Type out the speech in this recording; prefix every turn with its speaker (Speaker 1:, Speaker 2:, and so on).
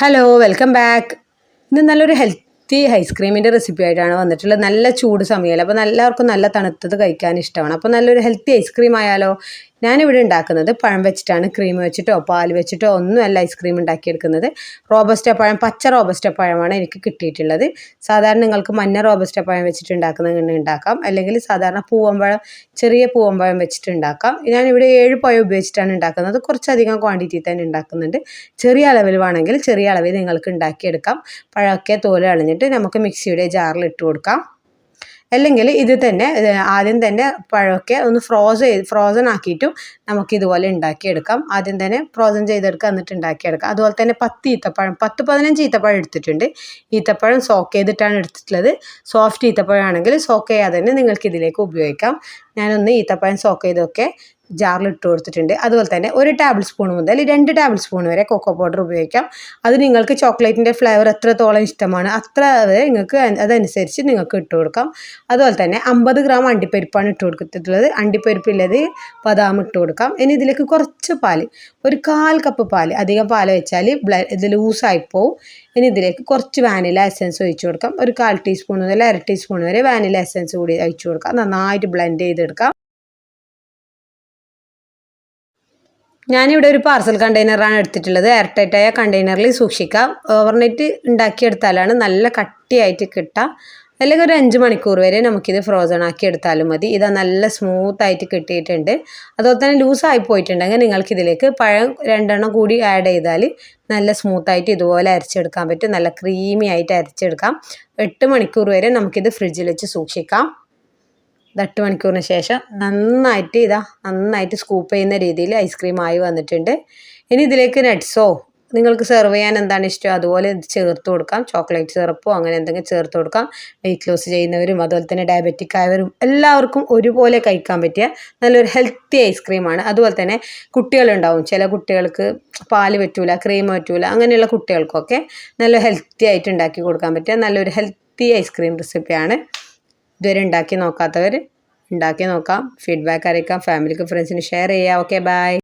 Speaker 1: Hello welcome back ഇന്ന് നല്ലൊരു healthy ഐസ്ക്രീമിന്റെ recipe ആയിട്ടാണ് വന്നിട്ടുള്ളത്. നല്ല ചൂട് സമയമല്ല അപ്പോൾ എല്ലാവർക്കും നല്ല തണുത്തത് കഴിക്കാൻ ഇഷ്ടമാണ്. അപ്പോൾ നല്ലൊരു ഹെൽത്തി ഐസ്ക്രീം ആയാലോ ഞാനിവിടെ ഉണ്ടാക്കുന്നത് പഴം വെച്ചിട്ടാണ്. ക്രീം വെച്ചിട്ടോ പാൽ വെച്ചിട്ടോ ഒന്നുമല്ല ഐസ്ക്രീം ഉണ്ടാക്കിയെടുക്കുന്നത്. റോബസ്റ്റ പഴം പച്ച റോബസ്റ്റ പഴമാണ് എനിക്ക് കിട്ടിയിട്ടുള്ളത്. സാധാരണ നിങ്ങൾക്ക് മഞ്ഞ റോബസ്റ്റ പഴം വെച്ചിട്ട് ഉണ്ടാക്കുന്ന ഉണ്ടാക്കാം. അല്ലെങ്കിൽ സാധാരണ പൂവമ്പഴം ചെറിയ പൂവമ്പഴം വെച്ചിട്ട് ഉണ്ടാക്കാം. ഞാനിവിടെ ഏഴ് പഴം ഉപയോഗിച്ചിട്ടാണ് ഉണ്ടാക്കുന്നത്. കുറച്ചധികം ക്വാണ്ടിറ്റി തന്നെ ഉണ്ടാക്കുന്നുണ്ട്. ചെറിയ അളവിൽ വേണമെങ്കിൽ ചെറിയ അളവിൽ നിങ്ങൾക്ക് ഉണ്ടാക്കിയെടുക്കാം. പഴമൊക്കെ തോൽ കളഞ്ഞിട്ട് നമുക്ക് മിക്സിയുടെ ജാറിൽ ഇട്ട് കൊടുക്കാം. അല്ലെങ്കിൽ ഇത് തന്നെ ആദ്യം തന്നെ പഴമൊക്കെ ഒന്ന് ഫ്രോസ് ചെയ്ത് ഫ്രോസൺ ആക്കിയിട്ടും നമുക്ക് ഇതുപോലെ ഉണ്ടാക്കിയെടുക്കാം. ആദ്യം തന്നെ ഫ്രോസൺ ചെയ്തെടുക്കുക എന്നിട്ട് ഉണ്ടാക്കിയെടുക്കാം. അതുപോലെ തന്നെ പത്ത് ഈത്തപ്പഴം പത്ത് പതിനഞ്ച് ഈത്തപ്പഴം എടുത്തിട്ടുണ്ട്. ഈത്തപ്പഴം സോക്ക് ചെയ്തിട്ടാണ് എടുത്തിട്ടുള്ളത്. സോഫ്റ്റ് ഈത്തപ്പഴം ആണെങ്കിൽ സോക്ക് ചെയ്യാതെ തന്നെ നിങ്ങൾക്ക് ഇതിലേക്ക് ഉപയോഗിക്കാം. ഞാനൊന്ന് ഈത്തപ്പഴം സോക്ക് ചെയ്തൊക്കെ ജാറിൽ ഇട്ട് കൊടുത്തിട്ടുണ്ട്. അതുപോലെ തന്നെ ഒരു ടേബിൾ സ്പൂൺ മുതൽ രണ്ട് ടേബിൾ സ്പൂൺ വരെ കൊക്കോ പൗഡർ ഉപയോഗിക്കാം. അത് നിങ്ങൾക്ക് ചോക്ലേറ്റിന്റെ ഫ്ലേവർ എത്രത്തോളം ഇഷ്ടമാണ് അത്ര നിങ്ങൾക്ക് അതനുസരിച്ച് നിങ്ങൾക്ക് ഇട്ട് കൊടുക്കാം. അതുപോലെ തന്നെ അമ്പത് ഗ്രാം അണ്ടിപ്പരിപ്പാണ് ഇട്ട് കൊടുത്തിട്ടുള്ളത്. അണ്ടിപ്പരിപ്പില്ലത് ബദാം ഇട്ട് കൊടുക്കാം. ഇനി ഇതിലേക്ക് കുറച്ച് പാൽ ഒരു കാൽ കപ്പ് പാൽ അധികം പാൽ വെച്ചാൽ ഇത് ലൂസായി പോവും ഇനി ഇതിലേക്ക് കുറച്ച് വാനില എസൻസ് ഒഴിച്ചു കൊടുക്കാം. ഒരു കാൽ ടീസ്പൂൺ മുതൽ അര ടീസ്പൂൺ വരെ വാനില എസൻസ് കൂടി ഒഴിച്ചു കൊടുക്കാം. നന്നായിട്ട് ബ്ലെൻഡ് ചെയ്തെടുക്കാം ഞാനിവിടെ ഒരു പാർസൽ കണ്ടെയ്നറാണ് എടുത്തിട്ടുള്ളത്. ടൈറ്റായ കണ്ടെയ്നറിൽ സൂക്ഷിക്കാം. ഓവർനൈറ്റ് ഉണ്ടാക്കിയെടുത്താലാണ് നല്ല കട്ടിയായിട്ട് കിട്ടുക അല്ലെങ്കിൽ ഒരു അഞ്ച് മണിക്കൂർ വരെ നമുക്കിത് ഫ്രോസൺ ആക്കി എടുത്താലും മതി. ഇതാ നല്ല സ്മൂത്ത് ആയിട്ട് കിട്ടിയിട്ടുണ്ട്. അതുപോലെ തന്നെ ലൂസായി പോയിട്ടുണ്ടെങ്കിൽ നിങ്ങൾക്ക് ഇതിലേക്ക് പഴം രണ്ടെണ്ണം കൂടി ആഡ് ചെയ്താൽ നല്ല സ്മൂത്ത് ആയിട്ട് ഇതുപോലെ അരച്ചെടുക്കാൻ പറ്റും. നല്ല ക്രീമി ആയിട്ട് അരച്ചെടുക്കാം. എട്ട് മണിക്കൂർ വരെ നമുക്കിത് ഫ്രിഡ്ജിൽ വെച്ച് സൂക്ഷിക്കാം. എട്ട് മണിക്കൂറിന് ശേഷം നന്നായിട്ട് ഇതാ നന്നായിട്ട് സ്കൂപ്പ് ചെയ്യുന്ന രീതിയിൽ ഐസ്ക്രീം ആയി വന്നിട്ടുണ്ട്. ഇനി ഇതിലേക്ക് നട്ട്സോ നിങ്ങൾക്ക് സെർവ് ചെയ്യാൻ എന്താണ് ഇഷ്ടം? അതുപോലെ ഇത് ചേർത്ത് കൊടുക്കാം. ചോക്ലേറ്റ് സിറപ്പോ അങ്ങനെ എന്തെങ്കിലും ചേർത്ത് കൊടുക്കാം. വെയിറ്റ് ലോസ് ചെയ്യുന്നവരും അതുപോലെ തന്നെ ഡയബറ്റിക് ആയവരും എല്ലാവർക്കും ഒരുപോലെ കഴിക്കാൻ പറ്റിയ നല്ലൊരു ഹെൽത്തി ഐസ്ക്രീമാണ് അതുപോലെ തന്നെ കുട്ടികളുണ്ടാവും. ചില കുട്ടികൾക്ക് പാൽ പറ്റൂല ക്രീം പറ്റൂല അങ്ങനെയുള്ള കുട്ടികൾക്കൊക്കെ നല്ല ഹെൽത്തി ആയിട്ട് ഉണ്ടാക്കി കൊടുക്കാൻ പറ്റിയ നല്ലൊരു ഹെൽത്തി ഐസ്ക്രീം റെസിപ്പിയാണ് ഇതുവരെ ഉണ്ടാക്കി നോക്കാത്തവർ ഉണ്ടാക്കി നോക്കാം. ഫീഡ്ബാക്ക് അറിയിക്കാം. ഫാമിലിക്ക് ഫ്രണ്ട്സിന് ഷെയർ ചെയ്യാം. Okay bye